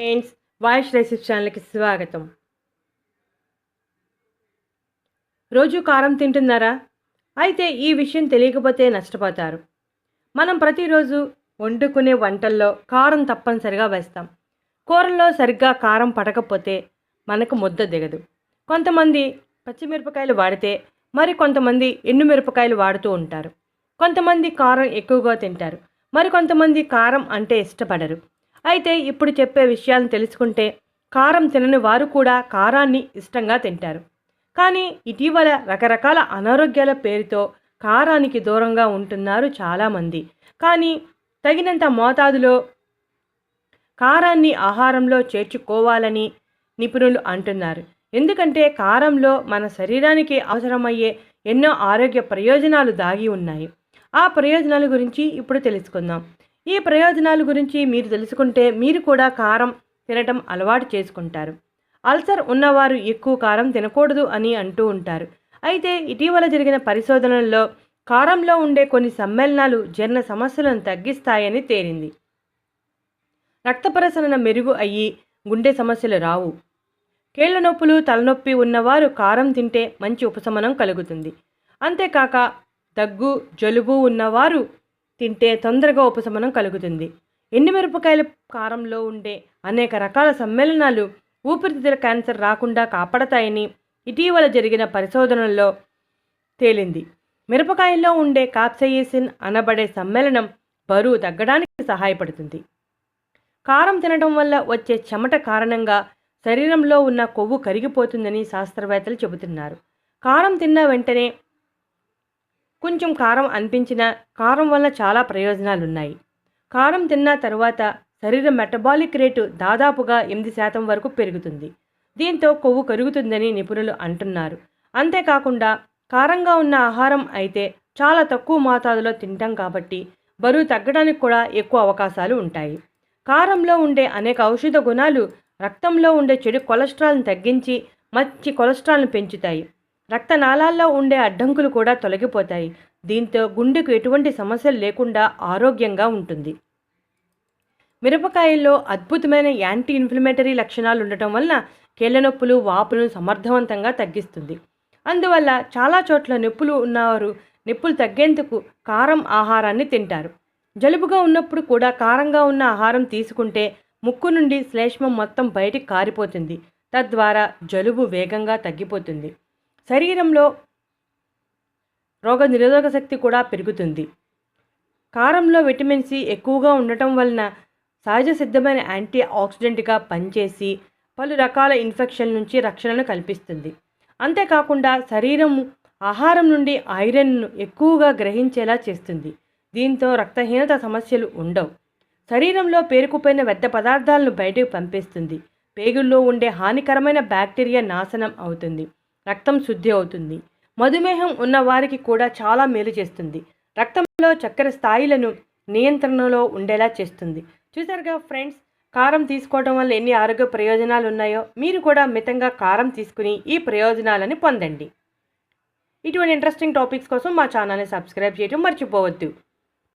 Friends voice రెసిప్ ఛానల్కి స్వాగతం. రోజు కారం తింటున్నారా? అయితే ఈ విషయం తెలియకపోతే నష్టపోతారు. మనం ప్రతిరోజు వండుకునే వంటల్లో కారం తప్పనిసరిగా వేస్తాం. కూరల్లో సరిగ్గా కారం పడకపోతే మనకు ముద్ద దిగదు. కొంతమంది పచ్చిమిరపకాయలు వాడితే మరి కొంతమంది ఎండుమిరపకాయలు వాడుతూ ఉంటారు. కొంతమంది కారం ఎక్కువగా తింటారు. మరి కొంతమంది కారం అంటే ఇష్టపడరు. అయితే ఇప్పుడు చెప్పే విషయాలను తెలుసుకుంటే కారం తినని వారు కూడా కారాన్ని ఇష్టంగా తింటారు. కానీ ఇటీవల రకరకాల అనారోగ్యాల పేరుతో కారానికి దూరంగా ఉంటున్నారు చాలామంది. కానీ తగినంత మోతాదులో కారాన్ని ఆహారంలో చేర్చుకోవాలని నిపుణులు అంటున్నారు. ఎందుకంటే కారంలో మన శరీరానికి అవసరమయ్యే ఎన్నో ఆరోగ్య ప్రయోజనాలు దాగి ఉన్నాయి. ఆ ప్రయోజనాల గురించి ఇప్పుడు తెలుసుకుందాం. ఈ ప్రయోజనాల గురించి మీరు తెలుసుకుంటే మీరు కూడా కారం తినటం అలవాటు చేసుకుంటారు. అల్సర్ ఉన్నవారు ఎక్కువ కారం తినకూడదు అని అంటూ ఉంటారు. అయితే ఇటీవల జరిగిన పరిశోధనల్లో కారంలో ఉండే కొన్ని సమ్మేళనాలు జీర్ణ సమస్యలను తగ్గిస్తాయని తేలింది. రక్త ప్రసరణ మెరుగు అయ్యి గుండె సమస్యలు రావు. కీళ్ళ నొప్పులు తలనొప్పి ఉన్నవారు కారం తింటే మంచి ఉపశమనం కలుగుతుంది. అంతేకాక దగ్గు జలుబు ఉన్నవారు తింటే తొందరగా ఉపశమనం కలుగుతుంది. ఎండుమిరపకాయల కారంలో ఉండే అనేక రకాల సమ్మేళనాలు ఊపిరితిత్తుల క్యాన్సర్ రాకుండా కాపాడతాయని ఇటీవల జరిగిన పరిశోధనల్లో తేలింది. మిరపకాయల్లో ఉండే కాప్సయిసిన్ అనబడే సమ్మేళనం బరువు తగ్గడానికి సహాయపడుతుంది. కారం తినడం వల్ల వచ్చే చెమట కారణంగా శరీరంలో ఉన్న కొవ్వు కరిగిపోతుందని శాస్త్రవేత్తలు చెబుతున్నారు. కారం తిన్న వెంటనే కొంచెం కారం అనిపించిన కారం వల్ల చాలా ప్రయోజనాలు ఉన్నాయి కారం తిన్న తర్వాత శరీర మెటబాలిక్ రేటు దాదాపుగా ఎనిమిది శాతం వరకు పెరుగుతుంది. దీంతో కొవ్వు కరుగుతుందని నిపుణులు అంటున్నారు. అంతేకాకుండా కారంగా ఉన్న ఆహారం అయితే చాలా తక్కువ మోతాదులో తింటాం కాబట్టి బరువు తగ్గడానికి కూడా ఎక్కువ అవకాశాలు ఉంటాయి. కారంలో ఉండే అనేక ఔషధ గుణాలు రక్తంలో ఉండే చెడు కొలెస్ట్రాల్ని తగ్గించి మంచి కొలెస్ట్రాల్ని పెంచుతాయి. రక్తనాళాల్లో ఉండే అడ్డంకులు కూడా తొలగిపోతాయి. దీంతో గుండెకు ఎటువంటి సమస్యలు లేకుండా ఆరోగ్యంగా ఉంటుంది. మిరపకాయల్లో అద్భుతమైన యాంటీ ఇన్ఫ్లమేటరీ లక్షణాలు ఉండటం వలన కీళ్ళ నొప్పులు వాపులను సమర్థవంతంగా తగ్గిస్తుంది. అందువల్ల చాలా చోట్ల నొప్పులు ఉన్నవారు నొప్పులు తగ్గేందుకు కారం ఆహారాన్ని తింటారు. జలుబుగా ఉన్నప్పుడు కూడా కారంగా ఉన్న ఆహారం తీసుకుంటే ముక్కు నుండి శ్లేష్మం మొత్తం బయటికి కారిపోతుంది. తద్వారా జలుబు వేగంగా తగ్గిపోతుంది. శరీరంలో రోగ నిరోధక శక్తి కూడా పెరుగుతుంది. కారంలో విటమిన్ సి ఎక్కువగా ఉండటం వలన సహజ సిద్ధమైన యాంటీ ఆక్సిడెంట్గా పనిచేసి పలు రకాల ఇన్ఫెక్షన్ నుంచి రక్షణను కల్పిస్తుంది. అంతేకాకుండా శరీరం ఆహారం నుండి ఐరన్ను ఎక్కువగా గ్రహించేలా చేస్తుంది. దీంతో రక్తహీనత సమస్యలు ఉండవు. శరీరంలో పేరుకుపోయిన వ్యర్థ పదార్థాలను బయటకు పంపిస్తుంది. పేగుల్లో ఉండే హానికరమైన బ్యాక్టీరియా నాశనం అవుతుంది. రక్తం శుద్ధి అవుతుంది. మధుమేహం ఉన్న వారికి కూడా చాలా మేలు చేస్తుంది. రక్తంలో చక్కెర స్థాయిలను నియంత్రణలో ఉండేలా చేస్తుంది. చూసారుగా ఫ్రెండ్స్ కారం తీసుకోవడం వల్ల ఎన్ని ఆరోగ్య ప్రయోజనాలు ఉన్నాయో మీరు కూడా మితంగా కారం తీసుకుని ఈ ప్రయోజనాలను పొందండి. ఇటువంటి ఇంట్రెస్టింగ్ టాపిక్స్ కోసం మా ఛానల్ని సబ్స్క్రైబ్ చేయడం మర్చిపోవద్దు.